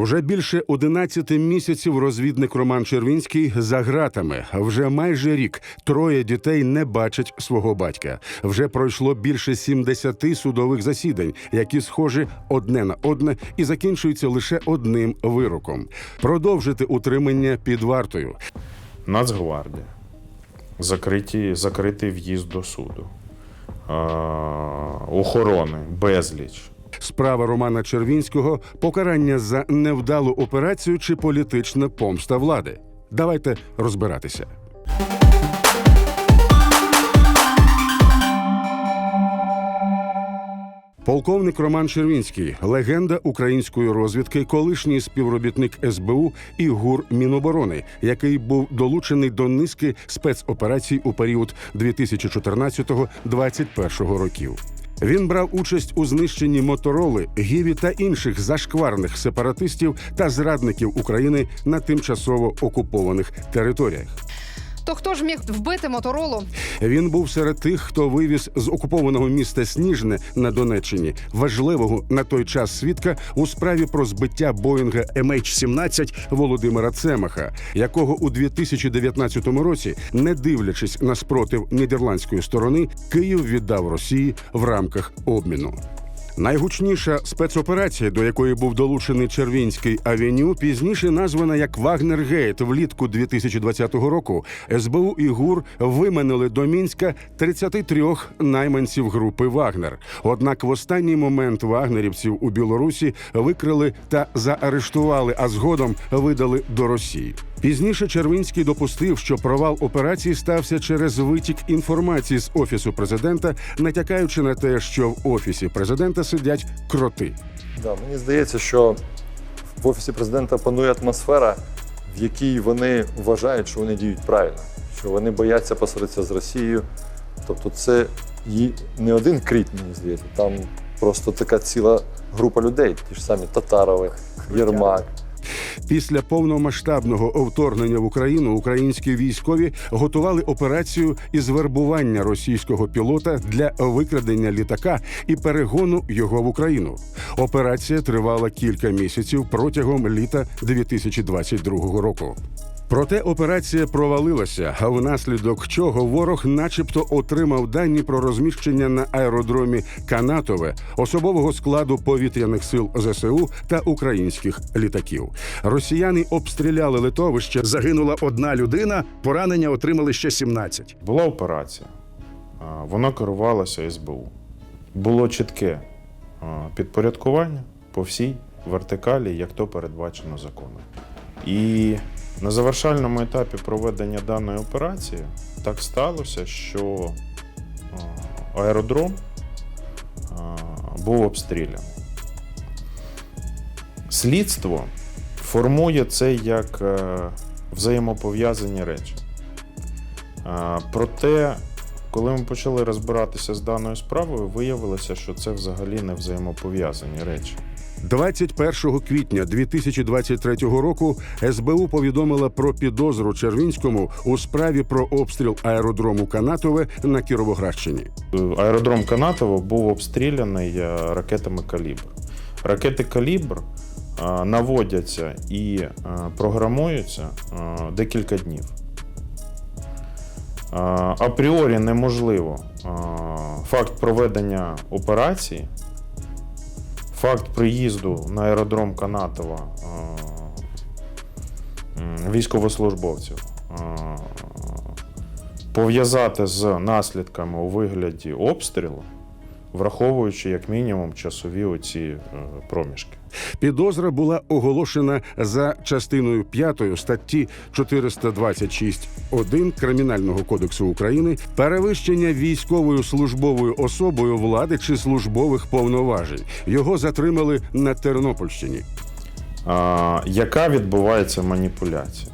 Уже більше 11 місяців розвідник Роман Червінський за ґратами. Вже майже рік троє дітей не бачать свого батька. Вже пройшло більше 70 судових засідань, які схожі одне на одне і закінчуються лише одним вироком: продовжити утримання під вартою. Нацгвардія, закриті, закритий в'їзд до суду, е, охорони, безліч. Справа Романа Червінського покарання за невдалу операцію чи політична помста влади. Давайте розбиратися. Полковник Роман Червінський, легенда української розвідки, колишній співробітник СБУ і ГУР Міноборони, який був долучений до низки спецоперацій у період 2014-2021 років. Він брав участь у знищенні мотороли, гіві та інших зашкварних сепаратистів та зрадників України на тимчасово окупованих територіях. То хто ж міг вбити моторолу? Він був серед тих, хто вивіз з окупованого міста Сніжне на Донеччині важливого на той час свідка у справі про збиття Боїнга MH17 Володимира Цемаха, якого у 2019 році, не дивлячись на спротив нідерландської сторони, Київ віддав Росії в рамках обміну. Найгучніша спецоперація, до якої був долучений Червінський авеню, пізніше названа як Вагнергейт влітку 2020 року. СБУ і ГУР виманили до мінська 33 найманців групи Вагнер. Однак в останній момент вагнерівців у Білорусі викрили та заарештували, а згодом видали до Росії. Пізніше Червінський допустив, що провал операції стався через витік інформації з офісу президента, натякаючи на те, що в офісі президента сидять кроти. Да, мені здається, що в офісі президента панує атмосфера, в якій вони вважають, що вони діють правильно, що вони бояться посваритися з Росією. Тобто, це не один кріт, мені здається, там просто така ціла група людей, ті ж самі Татарови, Єрмак. Після повномасштабного вторгнення в Україну українські військові готували операцію із вербування російського пілота для викрадення літака і перегону його в Україну. Операція тривала кілька місяців протягом літа 2022 року. Проте операція провалилася, а внаслідок чого ворог, начебто, отримав дані про розміщення на аеродромі Канатове особового складу повітряних сил ЗСУ та українських літаків. Росіяни обстріляли литовище. Загинула одна людина, поранення отримали ще 17. Була операція, вона керувалася СБУ. Було чітке підпорядкування по всій вертикалі, як то передбачено законом. І на завершальному етапі проведення даної операції так сталося, що аеродром був обстріляний. Слідство формує це як е, взаємопов'язані речі. Проте, коли ми почали розбиратися з даною справою, виявилося, що це взагалі не взаємопов'язані речі. 21 квітня 2023 року СБУ повідомила про підозру Червінському у справі про обстріл аеродрому Канатове на Кіровоградщині. Аеродром Канатово був обстріляний е, ракетами Калібр. Ракети Калібр е, наводяться і е, програмуються декілька днів. Апріорі неможливо факт проведення операції, факт приїзду на аеродром Канатова е, військовослужбовців е, пов'язати з наслідками у вигляді обстрілу, враховуючи як мінімум часові оці е, проміжки. Підозра була оголошена за частиною 5 статті 426.1 Кримінального кодексу України перевищення військовою службовою особою влади чи службових повноважень. Його затримали на Тернопільщині. А, яка відбувається маніпуляція?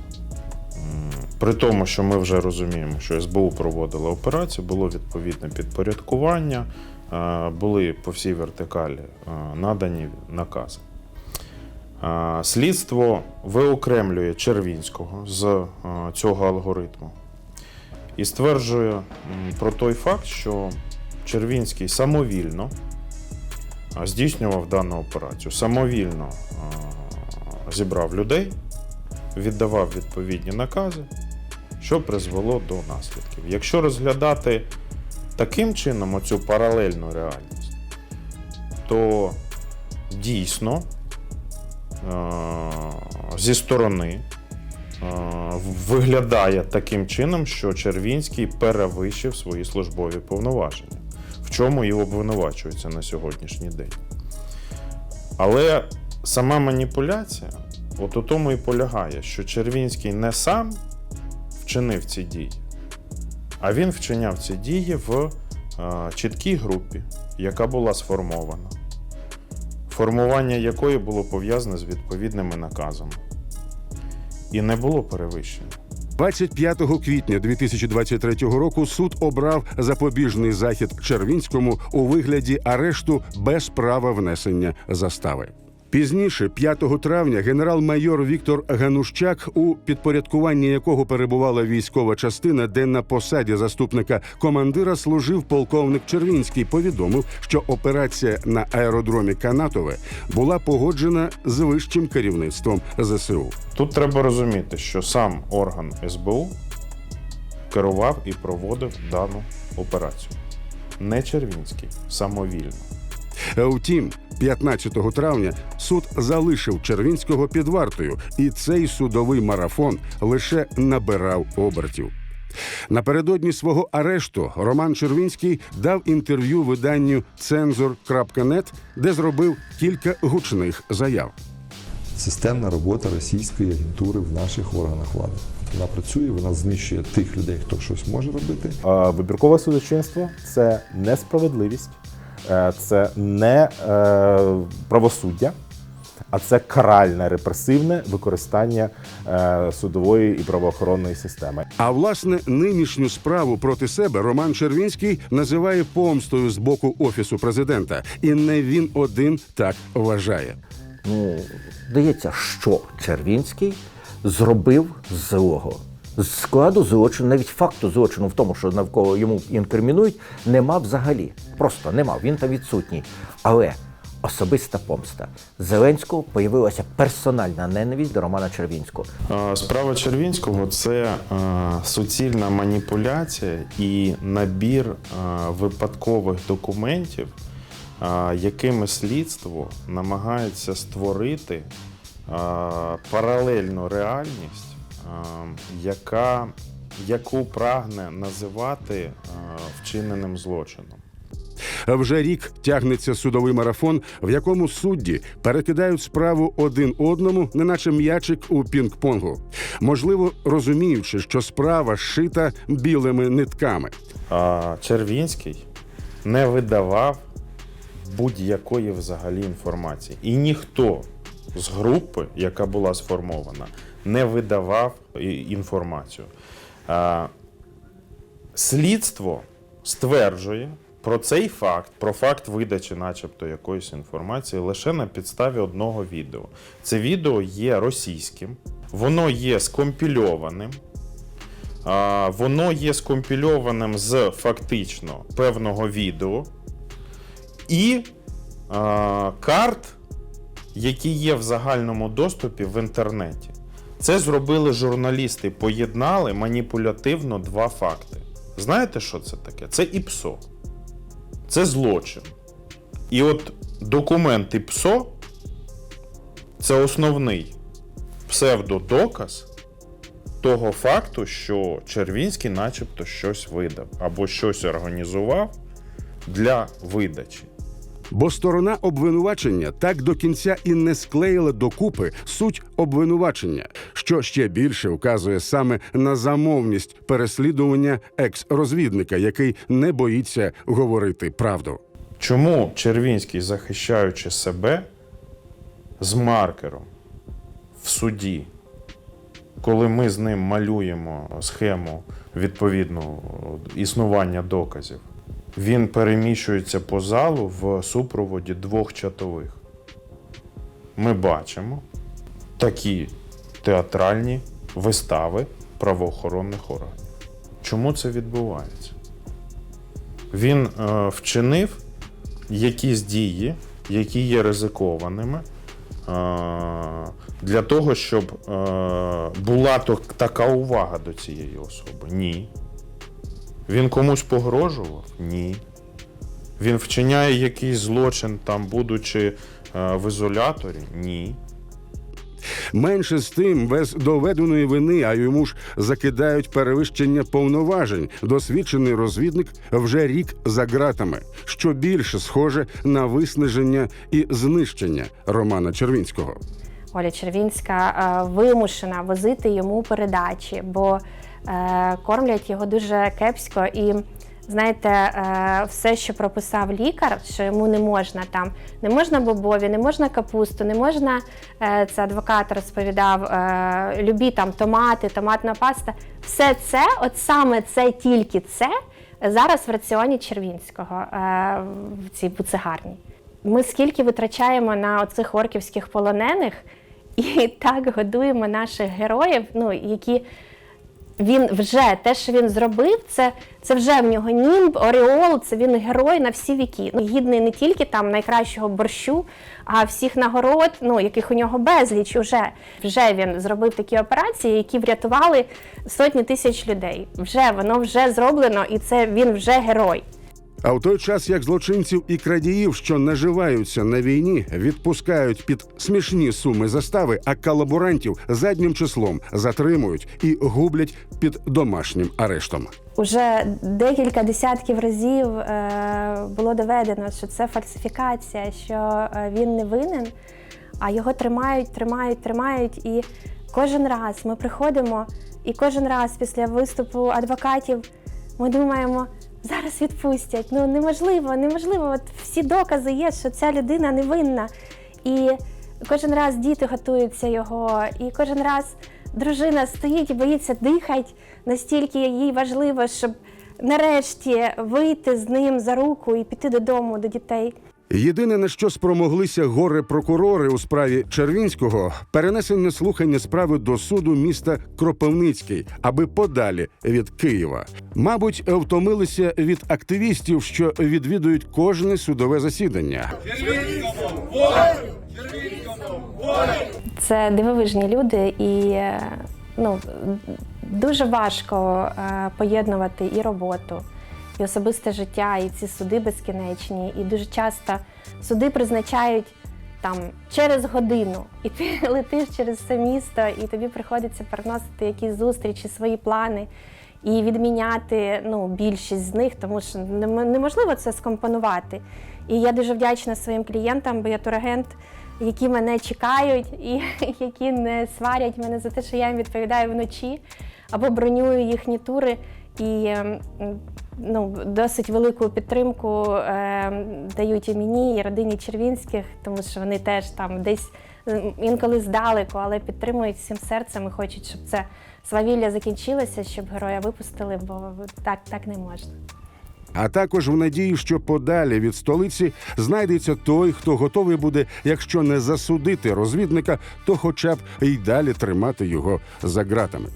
При тому, що ми вже розуміємо, що СБУ проводила операцію, було відповідне підпорядкування, були по всій вертикалі надані накази. Слідство виокремлює Червінського з е, цього алгоритму і стверджує про той факт, що Червінський самовільно здійснював дану операцію, самовільно е, зібрав людей, віддавав відповідні накази, що призвело до наслідків. Якщо розглядати таким чином оцю паралельну реальність, то дійсно зі сторони е, виглядає таким чином, що Червінський перевищив свої службові повноваження, в чому і обвинувачується на сьогоднішній день. Але сама маніпуляція, от у тому і полягає, що Червінський не сам вчинив ці дії, а він вчиняв ці дії в е, чіткій групі, яка була сформована, формування якої було пов'язане з відповідними наказами. І не було перевищення. 25 квітня 2023 року суд обрав запобіжний захід Червінському у вигляді арешту без права внесення застави. Пізніше, 5 травня, генерал-майор Віктор Ганущак, у підпорядкуванні якого перебувала військова частина, де на посаді заступника командира служив полковник Червінський, повідомив, що операція на аеродромі Канатове була погоджена з вищим керівництвом ЗСУ. Тут треба розуміти, що сам орган СБУ керував і проводив дану операцію. Не Червінський, самовільно. Втім, 15 травня суд залишив Червінського під вартою, і цей судовий марафон лише набирав обертів. Напередодні свого арешту Роман Червінський дав інтерв'ю виданню Цензор.нет, де зробив кілька гучних заяв. системна робота російської агентури в наших органах влади. Вона працює, вона знищує тих людей, хто щось може робити. Е, Вибіркове судочинство це несправедливість, це не е, правосуддя, а це каральне репресивне використання е, судової і правоохоронної системи. А власне нинішню справу проти себе Роман Червінський називає помстою з боку офісу президента, і не він один так вважає. ну, здається, що Червінський зробив злого. Складу злочину, навіть факту злочину в тому, що навколо йому інкримінують, нема взагалі. Просто нема. Він там відсутній. Але особиста помста. Зеленського появилася персональна ненависть до Романа Червінського. Справа Червінського це е, суцільна маніпуляція і набір е, випадкових документів, е, якими слідство намагається створити паралельну реальність, яка, яку прагне називати е, вчиненим злочином. Вже рік тягнеться судовий марафон, в якому судді перекидають справу один одному, неначе м'ячик у пінг-понгу. Можливо, розуміючи, що справа шита білими нитками. А Червінський не видавав будь-якої взагалі інформації. І ніхто з групи, яка була сформована, не видавав інформацію. Слідство стверджує про цей факт, про факт видачі, начебто, якоїсь інформації, лише на підставі одного відео. Це відео є російським, воно є скомпільованим. Воно є скомпільованим з фактично певного відео і карт, які є в загальному доступі в інтернеті. Це зробили журналісти, поєднали маніпулятивно два факти. Знаєте, що це таке? Це ІПСО. Це злочин. І от документ ІПСО це основний псевдодоказ того факту, що Червінський начебто щось видав або щось організував для видачі. Бо сторона обвинувачення так до кінця і не склеїла докупи суть обвинувачення, що ще більше вказує саме на замовність переслідування екс-розвідника, який не боїться говорити правду. Чому Червінський, захищаючи себе з маркером в суді, коли ми з ним малюємо схему відповідну існування доказів, він переміщується по залу в супроводі двох чатових. Ми бачимо такі театральні вистави правоохоронних органів. Чому це відбувається? Він е, вчинив якісь дії, які є ризикованими е, для того, щоб е, була така увага до цієї особи? Ні. Він комусь погрожував? Ні. Він вчиняє якийсь злочин, там, будучи е, в ізоляторі? Ні. Менше з тим, без доведеної вини, а йому ж закидають перевищення повноважень. Досвідчений розвідник вже рік за ґратами, що більше схоже на виснаження і знищення Романа Червінського. Оля Червінська е, вимушена возити йому передачі, бо кормлять його дуже кепсько. І знаєте, е, все, що прописав лікар, що йому не можна там, не можна бобові, не можна капусту, не можна, е, це адвокат розповідав, е, любі там томати, томатна паста. Все це, от саме це, тільки це зараз в раціоні Червінського е, в цій буцегарні. Ми скільки витрачаємо на оцих орківських полонених, і так годуємо наших героїв, ну які він вже те, що він зробив, це, це вже в нього німб, оріол, це він герой на всі віки. Ну, гідний не тільки там найкращого борщу, а всіх нагород, ну яких у нього безліч уже. Вже він зробив такі операції, які врятували сотні тисяч людей. Вже воно вже зроблено, і це він вже герой. А в той час як злочинців і крадіїв, що наживаються на війні, відпускають під смішні суми застави, а колаборантів заднім числом затримують і гублять під домашнім арештом. Уже декілька десятків разів е, було доведено, що це фальсифікація, що е, він не винен, а його тримають, тримають, тримають. І кожен раз ми приходимо, і кожен раз після виступу адвокатів ми думаємо, зараз відпустять. Ну неможливо, неможливо. От всі докази є, що ця людина невинна. І кожен раз діти готуються його, і кожен раз дружина стоїть і боїться дихати, настільки їй важливо, щоб нарешті вийти з ним за руку і піти додому до дітей. Єдине на що спромоглися горе прокурори у справі Червінського перенесення слухання справи до суду міста Кропивницький, аби подалі від Києва. Мабуть, втомилися від активістів, що відвідують кожне судове засідання. Це дивовижні люди, і е, ну, дуже важко е, поєднувати і роботу, і особисте життя, і ці суди безкінечні. І дуже часто суди призначають там через годину, і ти летиш через все місто, і тобі приходиться переносити якісь зустрічі, свої плани. І відміняти ну, більшість з них, тому що неможливо це скомпонувати. І я дуже вдячна своїм клієнтам, бо я турагент, які мене чекають і які не сварять мене за те, що я їм відповідаю вночі або бронюю їхні тури. І ем, ну, досить велику підтримку ем, дають і мені, і родині Червінських, тому що вони теж там десь інколи здалеку, але підтримують всім серцем і хочуть, щоб це свавілля закінчилося, щоб героя випустили, бо так, так не можна. А також в надії, що подалі від столиці знайдеться той, хто готовий буде, якщо не засудити розвідника, то хоча б й далі тримати його за ґратами.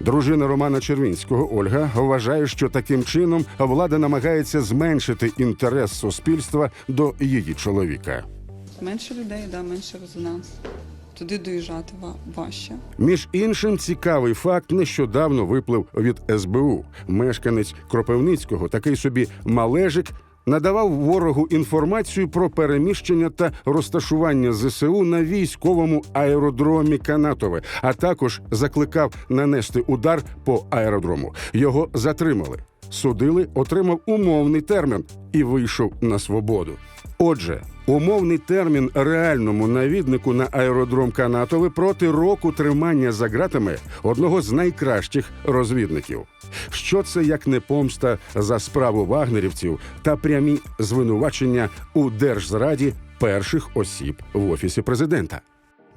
Дружина Романа Червінського Ольга вважає, що таким чином влада намагається зменшити інтерес суспільства до її чоловіка. Менше людей, да, менше резонанс. Туди доїжджати ва- важче. Між іншим, цікавий факт нещодавно виплив від СБУ. Мешканець Кропивницького, такий собі малежик, надавав ворогу інформацію про переміщення та розташування ЗСУ на військовому аеродромі Канатове, а також закликав нанести удар по аеродрому. Його затримали. Судили, отримав умовний термін і вийшов на свободу. Отже, умовний термін реальному навіднику на аеродром Канатове проти року тримання за ґратами одного з найкращих розвідників. Що це як не помста за справу вагнерівців та прямі звинувачення у держзраді перших осіб в офісі президента?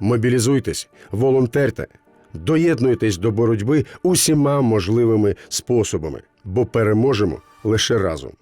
Мобілізуйтесь, волонтерте, доєднуйтесь до боротьби усіма можливими способами, бо переможемо лише разом.